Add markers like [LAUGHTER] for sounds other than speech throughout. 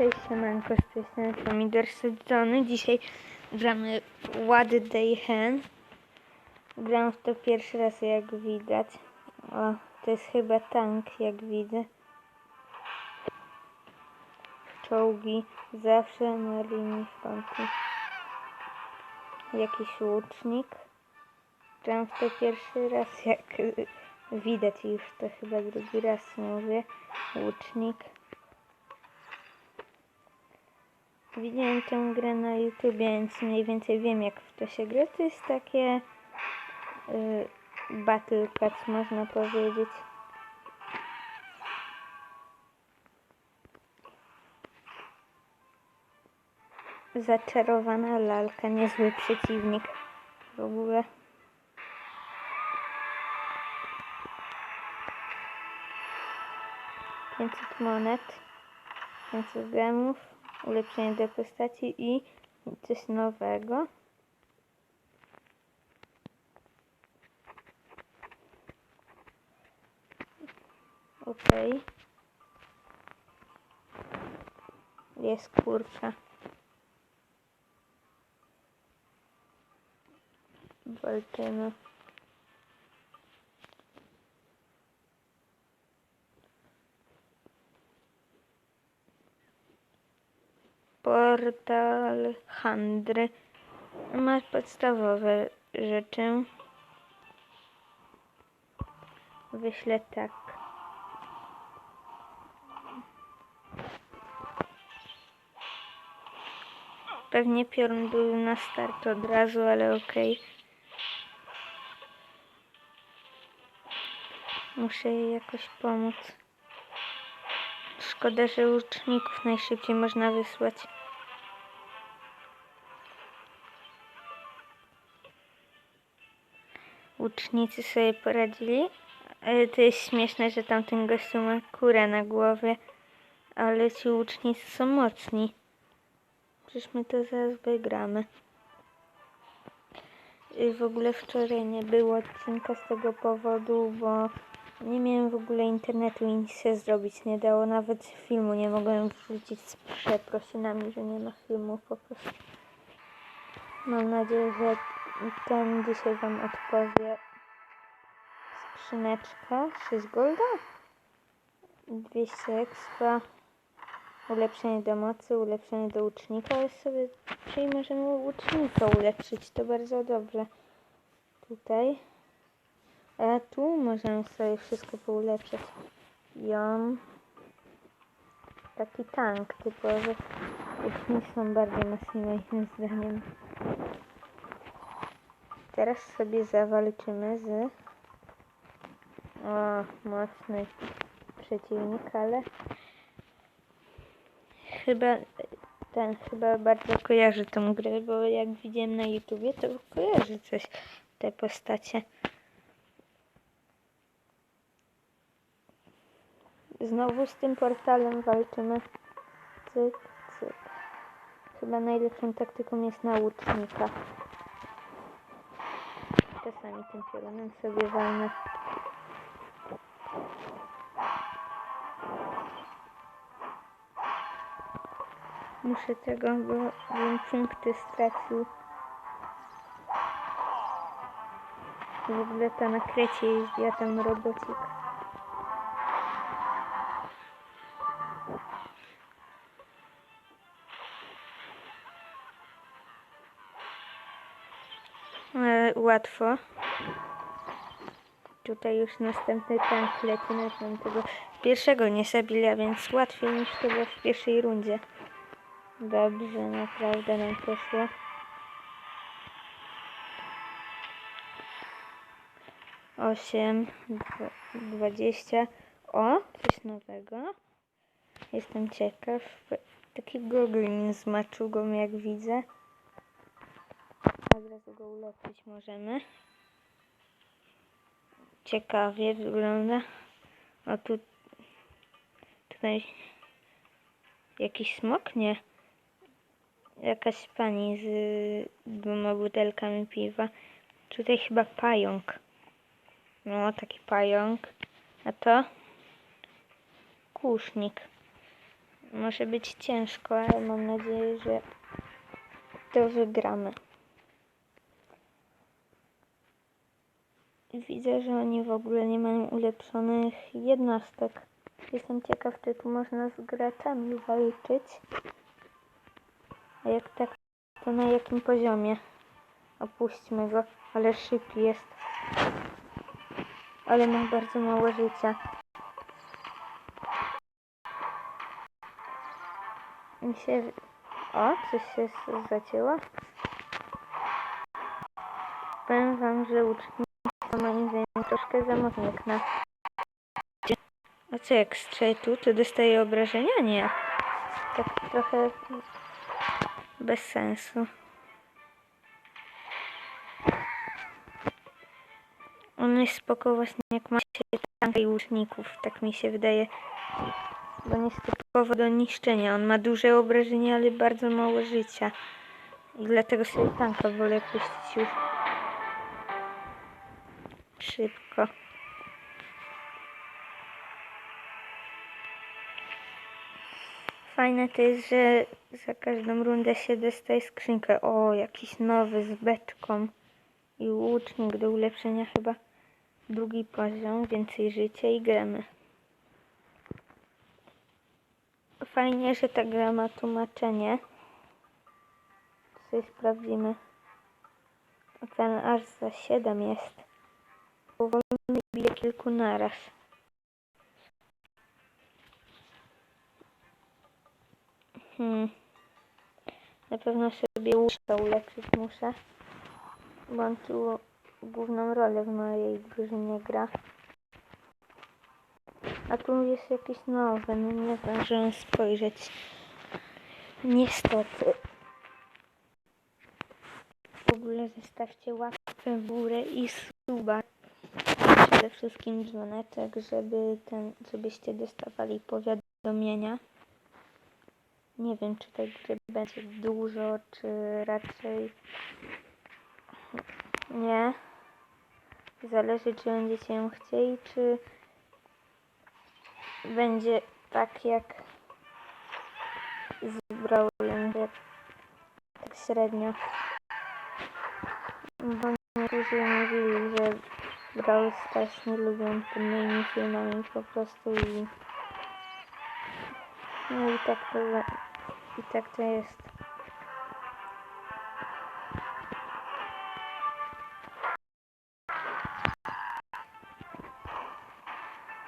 Cześć, siemanko, z tej strony Pomidor. Dzisiaj gramy What Day Hen. Gram w to pierwszy raz, jak widać. O, to jest chyba tank, jak widzę. Czołgi zawsze na linii frontu. Jakiś łucznik. Gram w to pierwszy raz, jak [LAUGHS] widać już to chyba drugi raz mówię. Łucznik. Widziałem tę grę na YouTube, więc mniej więcej wiem jak w to się gra. To jest takie y, battle pass można powiedzieć. Zaczarowana lalka, niezły przeciwnik w ogóle. Pięćset monet, 500 gemów, ulepszenie do postaci i coś nowego. Okej. Jest kurka. Walczymy. Portal handry. Masz podstawowe rzeczy. Wyślę tak. Pewnie piorun był na start od razu, ale okej. Muszę jej jakoś pomóc. Szkoda, że uczniów najszybciej można wysłać. Ucznicy sobie poradzili. Ale to jest śmieszne, że tamten gościu ma kurę na głowie. Ale ci ucznicy są mocni. Przecież my to zaraz wygramy. I w ogóle wczoraj nie było odcinka z tego powodu, bo nie miałem w ogóle internetu i nic się zrobić nie dało. Nawet filmu nie mogłem wrzucić z przeprosinami, że nie ma filmu po prostu. Mam nadzieję, że ten dzisiaj Wam odpowie. Skrzyneczka 6 golda, 200 expa, ulepszenie do mocy, ulepszenie do łucznika. Ale sobie czyli możemy łucznika ulepszyć, to bardzo dobrze. Tutaj. A tu możemy sobie wszystko poulepszać. Ją. Taki tank typowy. Łucznicy są bardzo mocni moim zdaniem. Teraz sobie zawalczymy z o, mocny przeciwnik, ale chyba ten chyba bardzo kojarzy tą grę, bo jak widziałem na YouTubie, to kojarzy coś te postacie. Znowu z tym portalem walczymy. Cyk, cyk. Chyba najlepszą taktyką jest naucznika. Czasami tym piorunem sobie walnę. Muszę tego, bo bym punkty stracił. W ogóle na krecie jeździ, a tam robocik. Łatwo. Tutaj już następny tank leci na tego pierwszego nie zabila, więc łatwiej niż chyba w pierwszej rundzie. Dobrze, naprawdę nam poszło. Osiem, dwa- dwadzieścia. O, coś nowego. Jestem ciekaw. Taki goglin z maczugą, jak widzę. Od razu go ulepić możemy. Ciekawie wygląda. O tu... Tutaj... Jakiś smok? Nie. Jakaś pani z dwoma butelkami piwa. Tutaj chyba pająk. No, taki pająk. A to? Kusznik. Może być ciężko, ale mam nadzieję, że to wygramy. Widzę, że oni w ogóle nie mają ulepszonych jednostek. Jestem ciekaw, czy tu można z graczami walczyć. A jak tak, to na jakim poziomie? Opuśćmy go, ale szybki jest. Ale ma bardzo mało życia. Mi się... O, coś się zacięło. Powiem wam, że łucznik to moim zdaniem troszkę za mocno na... A co jak strzelę tu, to dostaje obrażenia? Nie. Tak trochę bez sensu. On jest spoko właśnie jak ma się tanka i łuczników, tak mi się wydaje. Bo on jest typowo do niszczenia. On ma duże obrażenia, ale bardzo mało życia. I dlatego sobie tanka wolę puścić już szybko. Fajne to jest, że za każdą rundę się dostaje skrzynkę. O, jakiś nowy z beczką. I łucznik do ulepszenia chyba drugi poziom, więcej życia i gramy. Fajnie, że ta gra ma tłumaczenie. Coś sprawdzimy. Ocean aż za 7 jest. Kilku naraz. Hmm. Na pewno sobie łóżka ulepszyć muszę. Bo on tu główną rolę w mojej drużynie gra. A tu jest jakiś nowy, no nie zdążyłem spojrzeć. Niestety. W ogóle zostawcie łapkę w górę i suba. Przede wszystkim dzwoneczek, żeby ten, żebyście dostawali powiadomienia. Nie wiem, czy tej gry będzie dużo, czy raczej nie. Zależy, czy będziecie ją chcieli, czy będzie tak jak z tak średnio. Bo niektórzy mówili, że Brawl Stars nie lubią tymi filmami po prostu i no i tak to i tak to jest.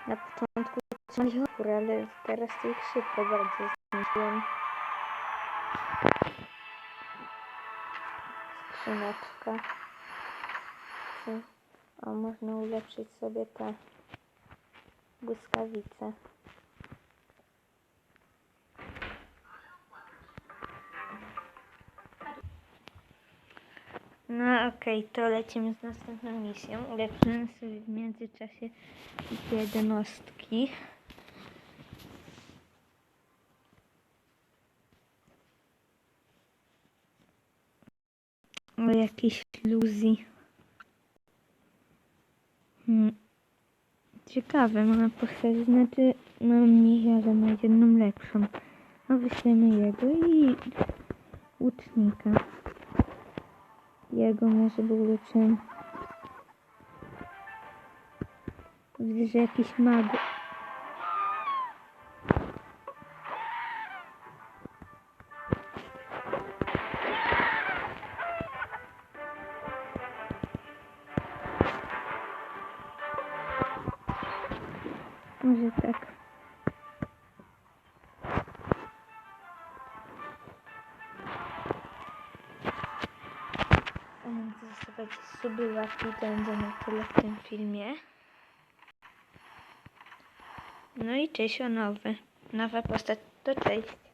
Na początku trzymali opór, ale teraz to ich szybko bardzo zniszczyłem. Skrzyneczka. Czy- O, można ulepszyć sobie te błyskawice. No okej, to lecimy z następną misją. Ulepszymy sobie w międzyczasie jednostki. O jakiejś iluzji. Hmm. Ciekawe, ma postać, znaczy ma mniej, ale ma jedną lepszą. No wyślemy jego i łucznika. Jego może był lepszym. Widzę, że jakiś mag. Pamiętajcie zostawiać suby, łapki, to będzie na tyle w tym filmie. No i cześć o nowy. Nowa postać, to cześć.